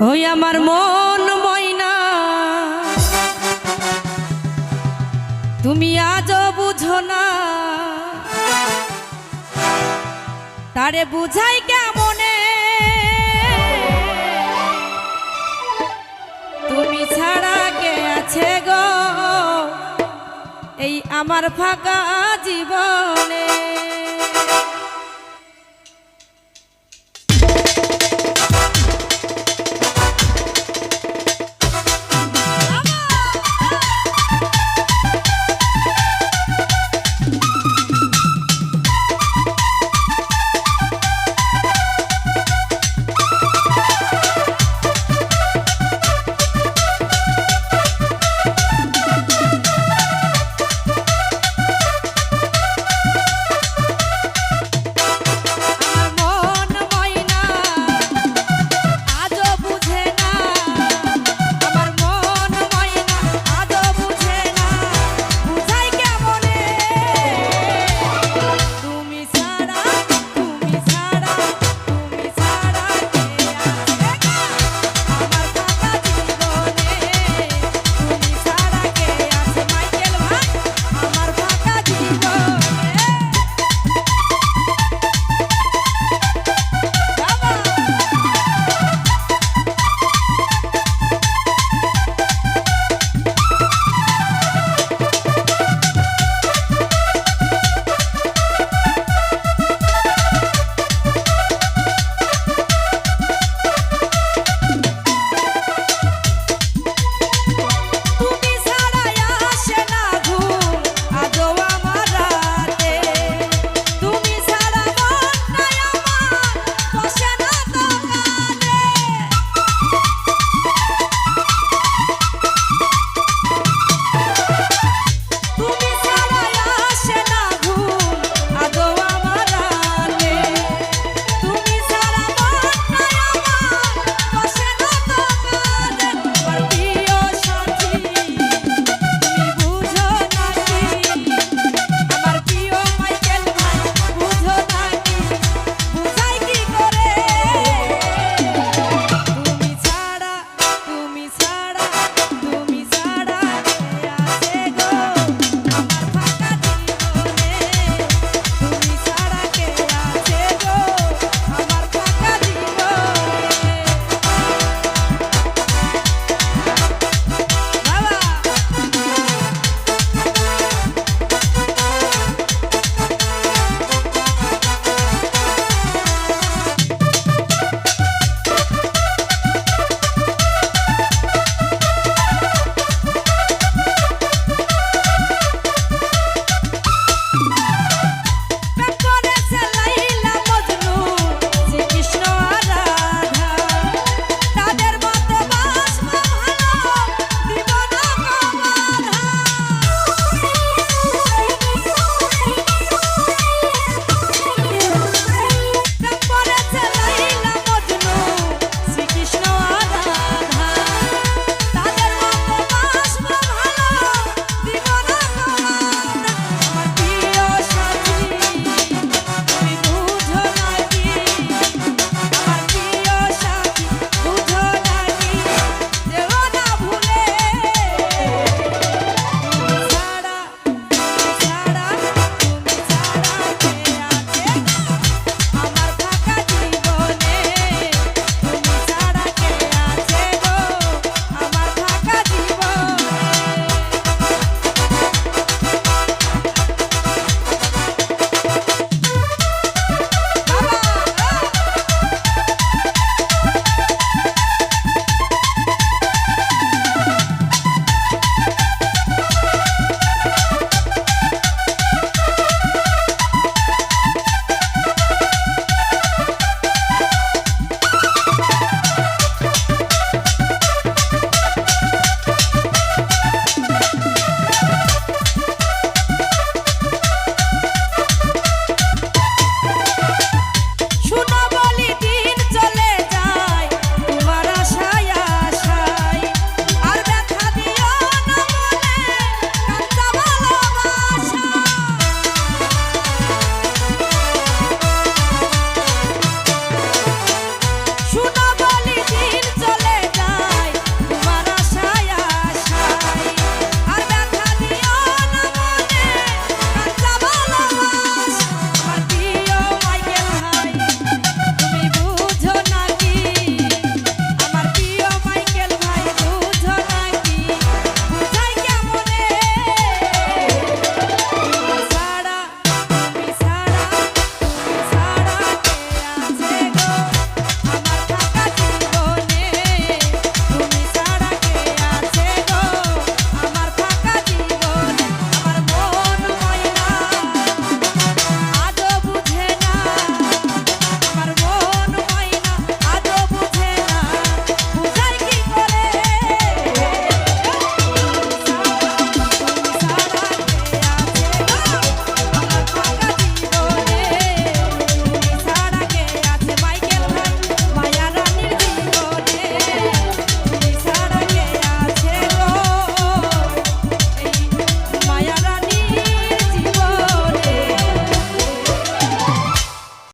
ওই আমার মন ময়না। তুমি আজও বুঝো না। তারে বুঝাই কেমনে? তুমি ছাড়া কে আছে গো? এই আমার ফাঁকা জীবনে।